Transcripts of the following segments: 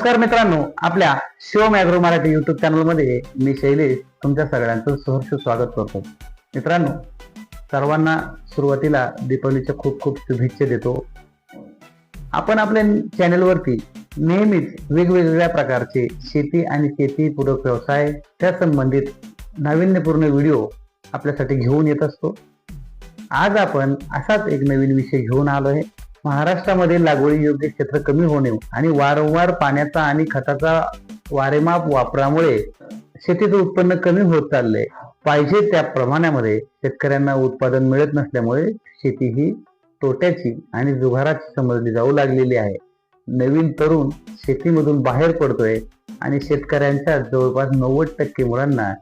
नमस्कार मित्रांनो आपल्या शिवम ॲग्रो मराठी युट्यूब चॅनलमध्ये मी शैलेश तुमच्या सगळ्यांचं सहर्ष स्वागत करतो. मित्रांनो सर्वांना सुरुवातीला दीपावलीच्या खूप खूप शुभेच्छा देतो. आपण आपल्या चॅनेलवरती नेहमीच वेगवेगळ्या प्रकारचे शेती आणि शेतीपूरक व्यवसाय त्या संबंधित नाविन्यपूर्ण व्हिडिओ आपल्यासाठी घेऊन येत असतो. आज आपण असाच एक नवीन विषय घेऊन आलो आहे. महाराष्ट्रामध्ये लागवडी योग्य क्षेत्र कमी होणे आणि वारंवार पाण्याचा आणि खताचा वारेमाप वापरामुळे शेतीचं उत्पन्न कमी होत चाललंय. पाहिजे त्या प्रमाणामध्ये शेतकऱ्यांना उत्पादन मिळत नसल्यामुळे शेती ही तोट्याची आणि जुगाराची समजली जाऊ लागलेली आहे. नवीन तरुण शेतीमधून बाहेर पडतोय आणि शेतकऱ्यांच्या जवळपास नव्वद टक्के मुलांना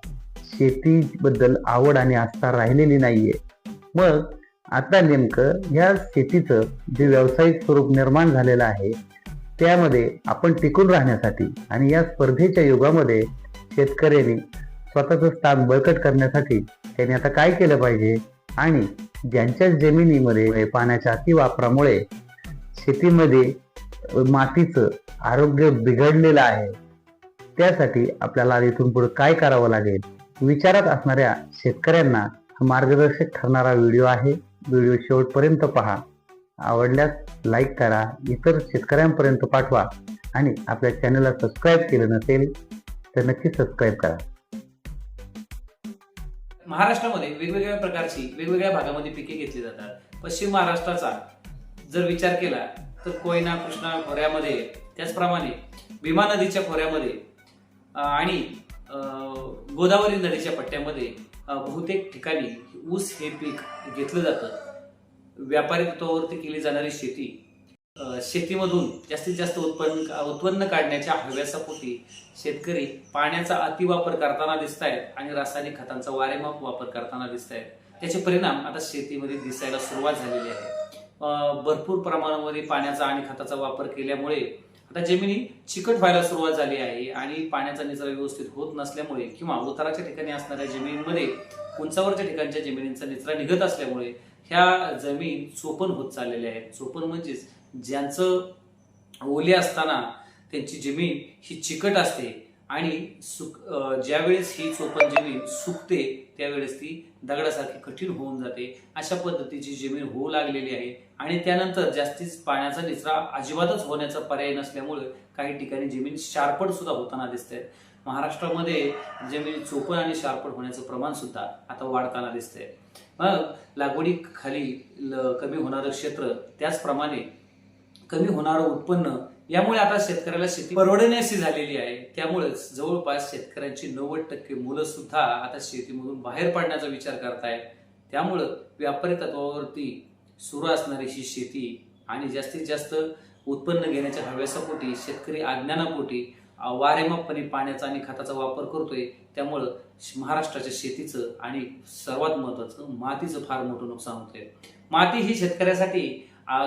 शेतीबद्दल आवड आणि आस्था राहिलेली नाहीये. मग आता नेमकं या शेतीचं जे व्यावसायिक स्वरूप निर्माण झालेलं आहे त्यामध्ये आपण टिकून राहण्यासाठी आणि या स्पर्धेच्या युगामध्ये शेतकऱ्यांनी स्वतःचं स्थान बळकट करण्यासाठी त्यांनी आता काय केलं पाहिजे? आणि ज्यांच्या जमिनीमध्ये पाण्याच्या अतिवापरामुळे शेतीमध्ये मातीचं आरोग्य बिघडलेलं आहे त्यासाठी आपल्याला इथून पुढे काय करावं लागेल? विचारात असणाऱ्या शेतकऱ्यांना मार्गदर्शक ठरणारा व्हिडिओ आहे. व्हिडिओ शेवटपर्यंत पहा. आवडल्यास लाईक करा इतर शेतकऱ्यांपर्यंत पाठवा आणि आपल्या चॅनलला सबस्क्राईब केलं नसेल तर नक्की सबस्क्राईब करा. महाराष्ट्रामध्ये वेगवेगळ्या प्रकारची वेगवेगळ्या भागामध्ये पिके घेतली जातात. पश्चिम महाराष्ट्राचा जर विचार केला तर कोयना कृष्णा खोऱ्यामध्ये त्याचप्रमाणे भीमा नदीच्या खोऱ्यामध्ये आणि अं, गोदावरी नदीच्या पट्ट्यामध्ये बहुतेक ठिकाणी ऊस हे पीक घेतलं जातं. व्यापारी तत्वावरती केली जाणारी शेती शेतीमधून जास्तीत जास्त उत्पन्न उत्पन्न काढण्याच्या हव्यासापोटी शेतकरी पाण्याचा अतिवापर करताना दिसत आहेत आणि रासायनिक खतांचा वारेमाप वापर करताना दिसत आहेत त्याचे परिणाम आता शेतीमध्ये दिसायला सुरुवात झालेली आहे. भरपूर प्रमाणामध्ये पाण्याचा आणि खताचा वापर केल्यामुळे आता जमिनी चिकट व्हायला सुरुवात झाली आहे आणि पाण्याचा निचरा व्यवस्थित होत नसल्यामुळे किंवा उताराच्या ठिकाणी असणाऱ्या जमिनींमध्ये उंचावरच्या ठिकाणच्या जमिनींचा निचरा निघत असल्यामुळे ह्या जमीन चोपण होत चाललेल्या आहेत चोपण म्हणजेच ज्यांचं ओले असताना त्यांची जमीन ही चिकट असते. आणि सुक ज्यावेळेस ही चोपन जमीन सुकते त्यावेळेस ती दगडासारखी कठीण होऊन जाते. अशा पद्धतीची जमीन होऊ लागलेली आहे. आणि त्यानंतर जास्तीच पाण्याचा निचरा अजिबातच होण्याचा पर्याय नसल्यामुळे काही ठिकाणी जमीन शार्पट सुद्धा होताना दिसते महाराष्ट्रामध्ये जमीन चोपण आणि शार्पट होण्याचं प्रमाण सुद्धा आता वाढताना दिसते मग लागवडी खाली ल- कमी होणारं क्षेत्र त्याचप्रमाणे कमी होणारं उत्पन्न यामुळे आता शेतकऱ्याला शेती परवडण्याशी झालेली आहे. त्यामुळेच जवळपास शेतकऱ्यांची नव्वद टक्के मुलं सुद्धा आता शेतीमधून बाहेर पडण्याचा विचार करतायत त्यामुळं व्यापारी तत्वावरती सुरू असणारी ही शेती आणि जास्तीत जास्त उत्पन्न घेण्याच्या हव्यासापोटी शेतकरी अज्ञानापोटी वारेमापणे पाण्याचा आणि खताचा वापर करतोय. त्यामुळं महाराष्ट्राच्या शेतीचं आणि सर्वात महत्वाचं मातीचं फार मोठं नुकसान होतंय. माती ही शेतकऱ्यासाठी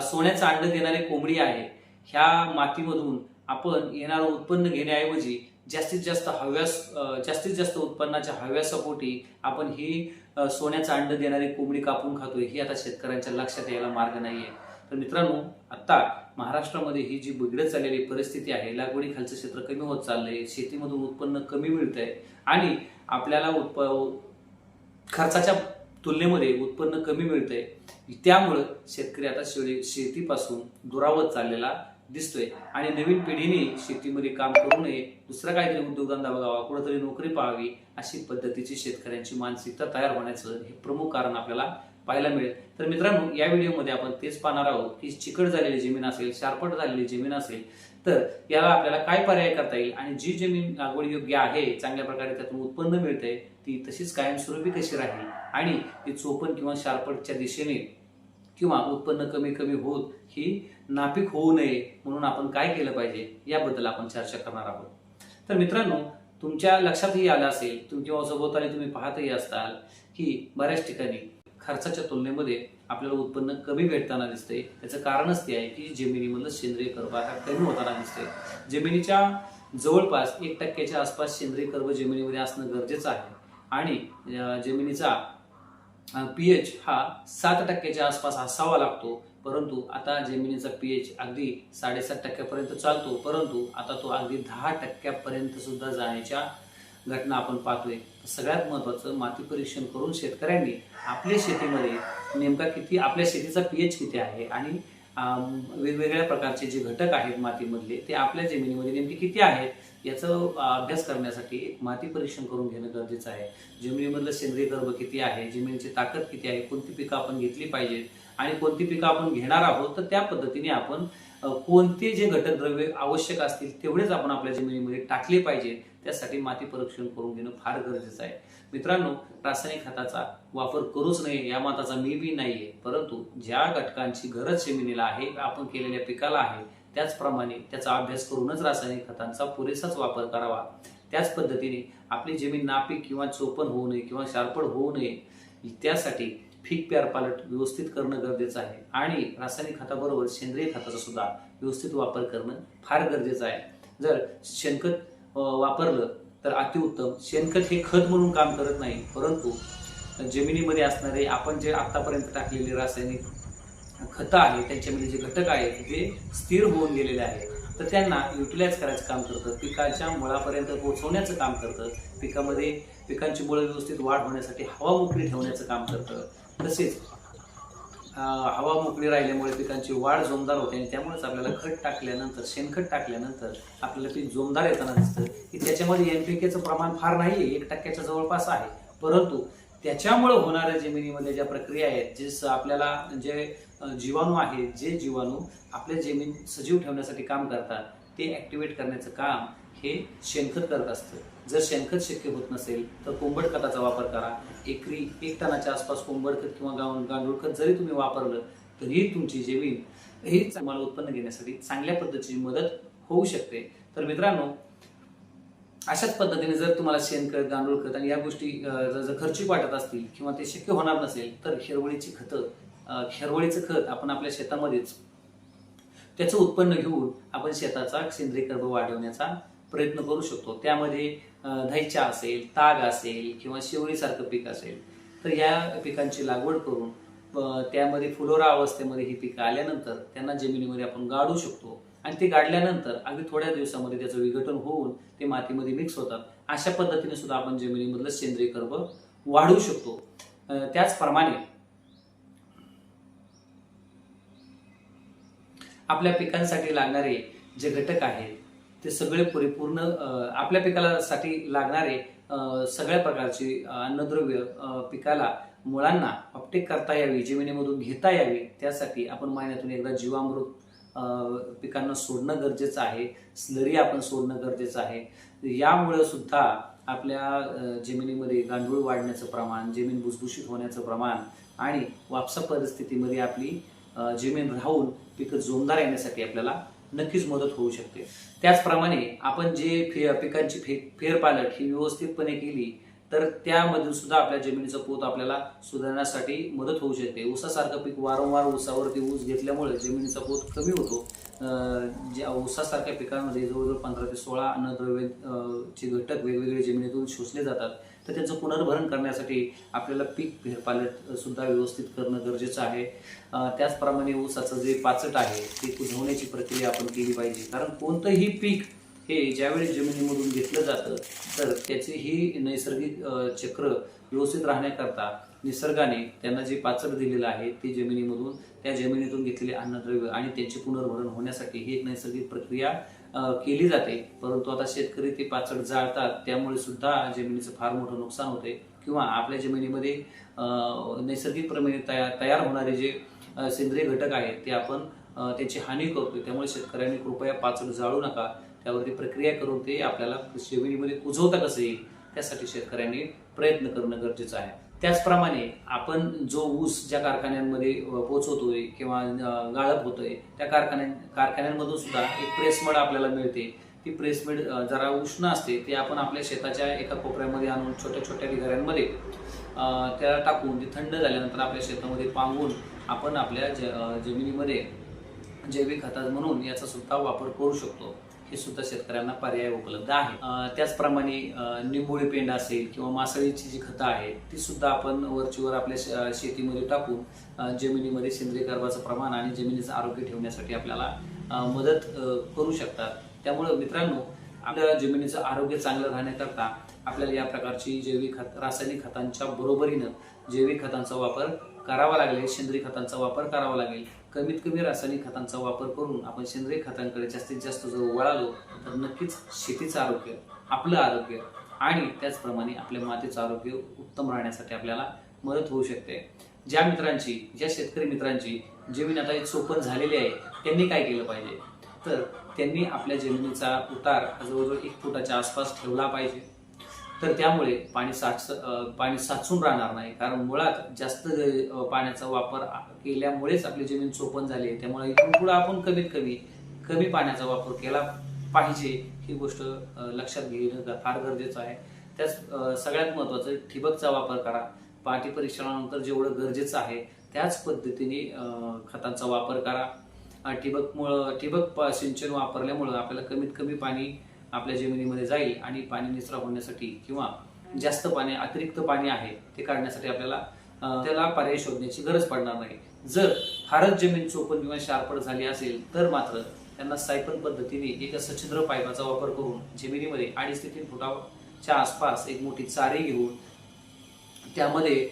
सोन्याचं अंड देणारी कोंबडी आहे. ह्या मातीमधून आपण येणारं उत्पन्न घेण्याऐवजी जास्तीत जास्त हव्यास जास्तीत जास्त उत्पन्नाच्या हव्यासापोटी आपण ही सोन्याचं अंड देणारी कोंबडी कापून खातोय ही आता शेतकऱ्यांच्या लक्षात यायला मार्ग नाहीये. तर मित्रांनो आता महाराष्ट्रामध्ये ही जी बिघडत चाललेली परिस्थिती आहे लागवडीखालचं क्षेत्र कमी होत चाललंय शेतीमधून उत्पन्न कमी मिळतंय आणि आपल्याला उत्प खर्चाच्या तुलनेमध्ये उत्पन्न कमी मिळतंय. त्यामुळं शेतकरी आता शेळी शेतीपासून दुरावत चाललेला दिसतोय. आणि नवीन पिढीने शेतीमध्ये काम करू नये दुसरा काहीतरी उद्योगधंदा बघावा कुठेतरी नोकरी पाहावी अशी पद्धतीची शेतकऱ्यांची मानसिकता तयार होण्याचं हे प्रमुख कारण आपल्याला पाहायला मिळेल. तर मित्रांनो या व्हिडिओमध्ये आपण तेच पाहणार आहोत की चिकट झालेली जमीन असेल शारपट झालेली जमीन असेल तर याला आपल्याला काय पर्याय करता येईल? आणि जी जमीन लागवड योग्य आहे चांगल्या प्रकारे त्यातून उत्पन्न मिळतंय ती तशीच कायमस्वरूपी कशी राहील? आणि ती चोपण किंवा शारपटच्या दिशेने किंवा उत्पन्न कमी कमी होत ही नापीक होऊ नये म्हणून आपण काय केलं पाहिजे याबद्दल आपण चर्चा करणार आहोत. तर मित्रांनो तुमच्या लक्षातही आलं असेल तुम किंवा सभोवताली तुम्ही पाहतही असताल की बऱ्याच ठिकाणी खर्चाच्या तुलनेमध्ये आपल्याला उत्पन्न कमी भेटताना दिसतंय. त्याचं कारणच ते आहे की जमिनीमधलं सेंद्रिय कर्ब हा कमी होताना दिसते जमिनीच्या जवळपास एक टक्क्याच्या आसपास सेंद्रिय कर्ब जमिनीमध्ये असणं गरजेचं आहे. आणि जमिनीचा पी एच हा सात टक्क्याच्या आसपास असावा लागतो. परंतु आता जमिनीचा पी एच अगदी साडेसात टक्क्यापर्यंत चालतो. परंतु आता तो अगदी दहा टक्क्यापर्यंत सुद्धा जाण्याच्या घटना आपण पाहतोय. सगळ्यात महत्त्वाचं माती परीक्षण करून शेतकऱ्यांनी आपल्या शेतीमध्ये नेमका किती आपल्या शेतीचा पीएच किती आहे आणि वेगवेगळ्या प्रकारचे जे घटक आहेत मातीमधले ते आपल्या जमिनीमध्ये नेमके किती आहेत? याचं अभ्यास करण्यासाठी एक माती परीक्षण करून घेणं गरजेचं आहे. जमिनीमधलं सेंद्रिय गर्भ किती आहे? जमिनीची ताकद किती आहे? कोणती पिकं आपण घेतली पाहिजेत आणि कोणती पिकं आपण घेणार आहोत? तर त्या पद्धतीने आपण कोणते जे घटक द्रव्य आवश्यक असतील तेवढेच आपण आपल्या जमिनीमध्ये टाकले पाहिजे. त्यासाठी माती परीक्षण करून घेणं फार गरजेचं आहे. मित्रांनो रासायनिक खताचा वापर करूच नये या मताचा मी बी नाहीये. परंतु ज्या घटकांची गरज जमिनीला आहे आपण केलेल्या पिकाला आहे त्याचप्रमाणे त्याचा अभ्यास करूनच रासायनिक खतांचा पुरेसाच वापर करावा. त्याच पद्धतीने आपली जमीन नापीक किंवा चोपण होऊ नये किंवा शारपड होऊ नये त्यासाठी फीक प्यार पालट व्यवस्थित करणं गरजेचं आहे. आणि रासायनिक खताबरोबर सेंद्रिय खताचा सुद्धा व्यवस्थित वापर करणं फार गरजेचं आहे. जर शेणखत वापरलं तर अतिउत्तम. शेणखत हे खत म्हणून काम करत नाही परंतु जमिनीमध्ये असणारे आपण जे आतापर्यंत टाकलेले रासायनिक खतं आहे त्यांच्यामध्ये जे घटक आहेत ते स्थिर होऊन गेलेले आहेत तर त्यांना युटिलाइज करायचं काम करतं. पिकाच्या मुळापर्यंत पोहोचवण्याचं काम करतं. पिकामध्ये पिकांची मुळं व्यवस्थित वाढ होण्यासाठी हवा मोकळी ठेवण्याचं काम करतं. तसेच हवा मोकळी राहिल्यामुळे पिकांची वाढ जोमदार होते आणि त्यामुळेच आपल्याला खत टाकल्यानंतर शेणखत टाकल्यानंतर आपल्याला पीक जोमदार येताना दिसतं. की त्याच्यामध्ये एनपीकेचं प्रमाण फार नाही आहे एक टक्क्याच्या जवळपास आहे. परंतु त्याच्यामुळे होणाऱ्या जमिनीमध्ये ज्या प्रक्रिया आहेत जे आपल्याला जे जीवाणू आहेत जे जीवाणू आपल्या जमीन सजीव ठेवण्यासाठी काम करतात ते ऍक्टिव्हेट करण्याचं काम हे शेणखत करत असतं. जर शेणखत शक्य होत नसेल तर कोंबड खताचा वापर करा. एकरी एक टनाच्या आसपास कोंबड खत किंवा गाव गांडूळ खत जरी तुम्ही वापरलं तरी तुमची जमीन हे तुम्हाला उत्पन्न घेण्यासाठी चांगल्या पद्धतीची मदत होऊ शकते. तर मित्रांनो अशाच पद्धतीने जर तुम्हाला शेणखत गांडूळ खत आणि या गोष्टी जर जर खर्चिक वाटत असतील किंवा ते शक्य होणार नसेल तर हिरवळीची खतं अं, खत आपण आपल्या शेतामध्येच त्याचं उत्पन्न घेऊन आपण शेताचा सेंद्रिय कर्ब वाढवण्याचा प्रयत्न करू शकतो. त्यामध्ये धैचा असेल ताग असेल किंवा शेवळीसारखं पीक असेल तर या पिकांची लागवड करून त्यामध्ये फुलोरा अवस्थेमध्ये ही पिकं आल्यानंतर त्यांना जमिनीमध्ये आपण गाडू शकतो. आणि ते गाडल्यानंतर अगदी थोड्या दिवसामध्ये त्याचं विघटन होऊन ते मातीमध्ये मिक्स होतात. अशा पद्धतीने सुद्धा आपण जमिनीमधलं सेंद्रिय कर्ब वाढवू शकतो. त्याचप्रमाणे आपल्या पिकांसाठी लागणारे जे घटक आहेत ते सगळे परिपूर्ण आपल्या पिकाला साठी लागणारे सगळ्या प्रकारची अन्नद्रव्य पिकाला मुळांना ऑप्टेक करता यावी जमिनीमधून घेता यावी त्यासाठी आपण महिन्यातून एकदा जीवामृत पिकांना सोडणं गरजेचं आहे स्लरी आपण सोडणं गरजेचं आहे. यामुळे सुद्धा आपल्या जमिनीमध्ये गांडूळ वाढण्याचं प्रमाण जमीन भुसभुशीत होण्याचं प्रमाण आणि वापसा परिस्थितीमध्ये आपली जमीन राहून पिकं जोमदार येण्यासाठी आपल्याला नक्कीच मदत होऊ शकते. त्याचप्रमाणे आपण जे फे पिकांची फे फेरपालट ही व्यवस्थितपणे केली तर त्यामधून सुद्धा आपल्या जमिनीचा पोत आपल्याला सुधारण्यासाठी मदत होऊ शकते. ऊसासारखं पीक वारंवार ऊसावरती ऊस घेतल्यामुळे जमिनीचा पोत कमी होतो. ज्या ऊसासारख्या पिकांमध्ये जवळजवळ पंधरा ते सोळा अन्नद्रव्य चे घटक वेगवेगळे जमिनीतून शोषले जातात. तर त्याचं पुनर्भरण करण्यासाठी आपल्याला पीक फेरपालट सुद्धा व्यवस्थित करणं गरजेचं आहे. त्याचप्रमाणे ऊसाचं जे पाचट आहे ते कुजवण्याची प्रक्रिया आपण केली पाहिजे. कारण कोणतंही पीक हे ज्यावेळी जमिनीमधून घेतलं जातं तर त्याचे ही नैसर्गिक चक्र व्यवस्थित राहण्याकरता निसर्गाने त्यांना जे पाचट दिलेलं आहे ते जमिनीमधून त्या जमिनीतून घेतलेले अन्नद्रव्य आणि त्यांचे पुनर्भरण होण्यासाठी ही एक नैसर्गिक प्रक्रिया केली जाते. परंतु आता शेतकरी ते पाचट जाळतात. त्यामुळे सुद्धा जमिनीचं फार मोठं नुकसान होते. किंवा आपल्या जमिनीमध्ये नैसर्गिकप्रमाणे तयार तयार होणारे जे सेंद्रिय घटक आहेत ते आपण त्याची हानी करतो त्यामुळे शेतकऱ्यांनी कृपया पाचट जाळू नका. त्यावरती प्रक्रिया करून ते आपल्याला जमिनीमध्ये कुजवता कसं येईल त्यासाठी शेतकऱ्यांनी प्रयत्न करणं गरजेचं आहे. त्याचप्रमाणे आपण जो ऊस ज्या कारखान्यांमध्ये पोचवतोय किंवा गाळप होतोय त्या कारखान्या कारखान्यांमधून सुद्धा एक प्रेसमड आपल्याला मिळते. ती प्रेसमेड जरा उष्ण असते ते आपण आपल्या शेताच्या एका कोपऱ्यामध्ये आणून छोट्या छोट्या ढिगाऱ्यांमध्ये त्याला टाकून ती थंड झाल्यानंतर आपल्या शेतामध्ये पांगून आपण आपल्या ज जमिनीमध्ये जैविक खतात म्हणून याचा सुद्धा वापर करू शकतो. हे सुद्धा शेतकऱ्यांना पर्याय उपलब्ध आहे. त्याचप्रमाणे निंबोळी पेंड असेल किंवा मासळीची जी खतं आहेत ती सुद्धा आपण वरचीवर आपल्या शेतीमध्ये टाकून जमिनीमध्ये सेंद्रिय कर्बाचं प्रमाण आणि जमिनीचं आरोग्य ठेवण्यासाठी आपल्याला मदत करू शकतात. त्यामुळं मित्रांनो आपल्या जमिनीचं आरोग्य चांगलं राहण्याकरता आपल्याला या प्रकारची जैविक खत रासायनिक खतांच्या बरोबरीनं जैविक खतांचा वापर करावा लागेल सेंद्रिय खतांचा वापर करावा लागेल. कमीत कमी रासायनिक खतांचा वापर करून आपण सेंद्रिय खतांकडे जास्तीत जास्त जर वळालो तर नक्कीच शेतीचं आरोग्य आपलं आरोग्य आणि त्याचप्रमाणे आपल्या मातीचं आरोग्य उत्तम राहण्यासाठी आपल्याला मदत होऊ शकते. ज्या मित्रांची ज्या शेतकरी मित्रांची जमीन आता एक चोपन झालेली आहे त्यांनी काय केलं पाहिजे? तर त्यांनी आपल्या जमिनीचा उतार जवळजवळ एक फुटाच्या आसपास ठेवला पाहिजे. तर त्यामुळे पाणी साच पाणी साचून राहणार नाही. कारण मुळात जास्त पाण्याचा वापर केल्यामुळेच आपली जमीन चोपन झाली आहे. त्यामुळे इथून पुढे आपण कमीत कमी कमी पाण्याचा वापर केला पाहिजे ही गोष्ट लक्षात घेणं फार गरजेचं आहे. त्याच सगळ्यात महत्त्वाचं ठिबकचा वापर करा. पाठी परीक्षणानंतर जेवढं गरजेचं आहे त्याच पद्धतीने खतांचा वापर करा. ठिबकमुळं ठिबक सिंचन वापरल्यामुळं आपल्याला कमीत कमी पाणी आपल्या जमिनीमध्ये जाईल आणि पाणी निचरा होण्यासाठी किंवा जास्त पाणी अतिरिक्त पाणी आहे ते काढण्यासाठी आपल्याला त्याला पर्याय शोधण्याची गरज पडणार नाही. जर फारच जमीन चोपन किंवा शारपड झाली असेल तर मात्र त्यांना सायपन पद्धतीने एका सच्छिद्र पाईपाचा वापर करून जमिनीमध्ये अडीच ते तीन फुटाच्या आसपास एक मोठी चारी घेऊन त्यामध्ये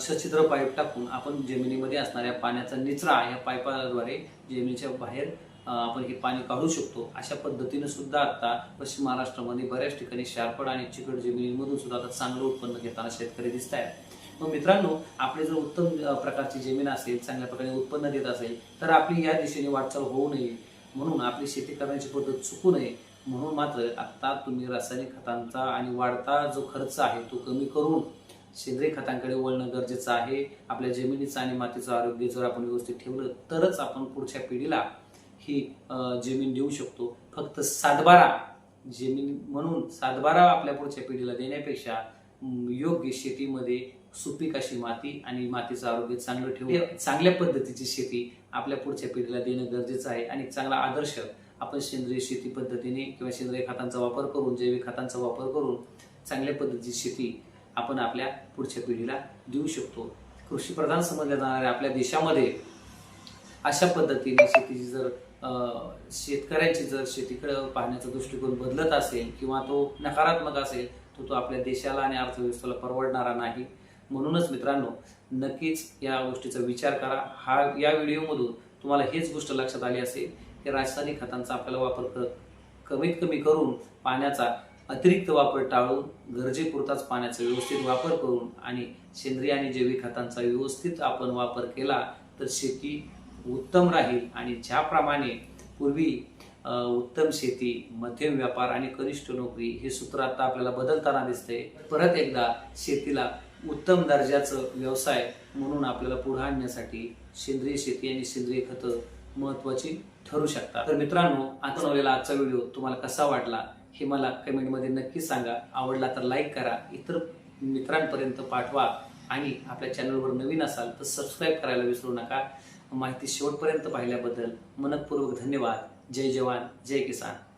सच्छिद्र पाईप टाकून आपण जमिनीमध्ये असणाऱ्या पाण्याचा निचरा या पाईपाद्वारे जमिनीच्या बाहेर आपण हे पाणी काढू शकतो. अशा पद्धतीने सुद्धा आता पश्चिम महाराष्ट्रामध्ये बऱ्याच ठिकाणी शारपड आणि चिकट जमिनीमधून सुद्धा आता चांगलं उत्पन्न घेताना शेतकरी दिसत आहेत. मग मित्रांनो आपली जर उत्तम प्रकारची जमीन असेल चांगल्या प्रकारे उत्पन्न देत असेल तर आपली या दिशेने वाटचाल होऊ नये. म्हणून आपली शेती करण्याची पद्धत चुकू नये. म्हणून मात्र आता तुम्ही रासायनिक खतांचा आणि वाढता जो खर्च आहे तो कमी करून सेंद्रिय खतांकडे वळणं गरजेचं आहे. आपल्या जमिनीचं आणि मातीचं आरोग्य जर आपण व्यवस्थित ठेवलं तरच आपण पुढच्या पिढीला ही जमीन देऊ शकतो. फक्त सातबारा जमीन म्हणून सातबारा आपल्या पुढच्या पिढीला देण्यापेक्षा योग्य शेतीमध्ये सुपीक अशी माती आणि मातीचं आरोग्य चांगलं ठेवून चांगल्या पद्धतीची शेती आपल्या पुढच्या पिढीला देणं गरजेचं आहे आणि चांगला आदर्श आपण सेंद्रिय शेती पद्धतीने किंवा सेंद्रिय खतांचा वापर करून जैविक खतांचा वापर करून चांगल्या पद्धतीची शेती आपण आपल्या पुढच्या पिढीला देऊ शकतो. कृषीप्रधान समजल्या जाणाऱ्या आपल्या देशामध्ये अशा पद्धतीने शेतीची जर शेतकऱ्यांची जर शेतीकडे पाहण्याचा दृष्टिकोन बदलत असेल किंवा तो नकारात्मक असेल तर तो आपल्या देशाला आणि अर्थव्यवस्थेला परवडणारा नाही. म्हणूनच मित्रांनो नक्कीच या गोष्टीचा विचार करा. हा या व्हिडिओमधून तुम्हाला हेच गोष्ट लक्षात आली असेल की रासायनिक खतांचा आपल्याला वापर कर कमीत कमी करून पाण्याचा अतिरिक्त वापर टाळून गरजेपुरताच पाण्याचा व्यवस्थित वापर करून आणि सेंद्रिय आणि जैविक खतांचा व्यवस्थित आपण वापर केला तर शेती उत्तम राहील आणि ज्याप्रमाणे पूर्वी उत्तम शेती मध्यम व्यापार आणि कनिष्ठ नोकरी हे सूत्र आता आपल्याला बदलताना दिसते परत एकदा शेतीला उत्तम दर्जाचं व्यवसाय म्हणून आपल्याला पुढे आणण्यासाठी सेंद्रिय शेती आणि सेंद्रिय खतं महत्वाची ठरू शकतात. तर मित्रांनो आता बनवलेला आजचा व्हिडिओ तुम्हाला कसा वाटला हे मला कमेंटमध्ये नक्की सांगा. आवडला तर लाईक करा इतर मित्रांपर्यंत पाठवा आणि आपल्या चॅनलवर नवीन असाल तर सबस्क्राईब करायला विसरू नका. माहिती शेवटपर्यंत पाहिल्याबद्दल मनपूर्वक धन्यवाद. जय जवान जय किसान.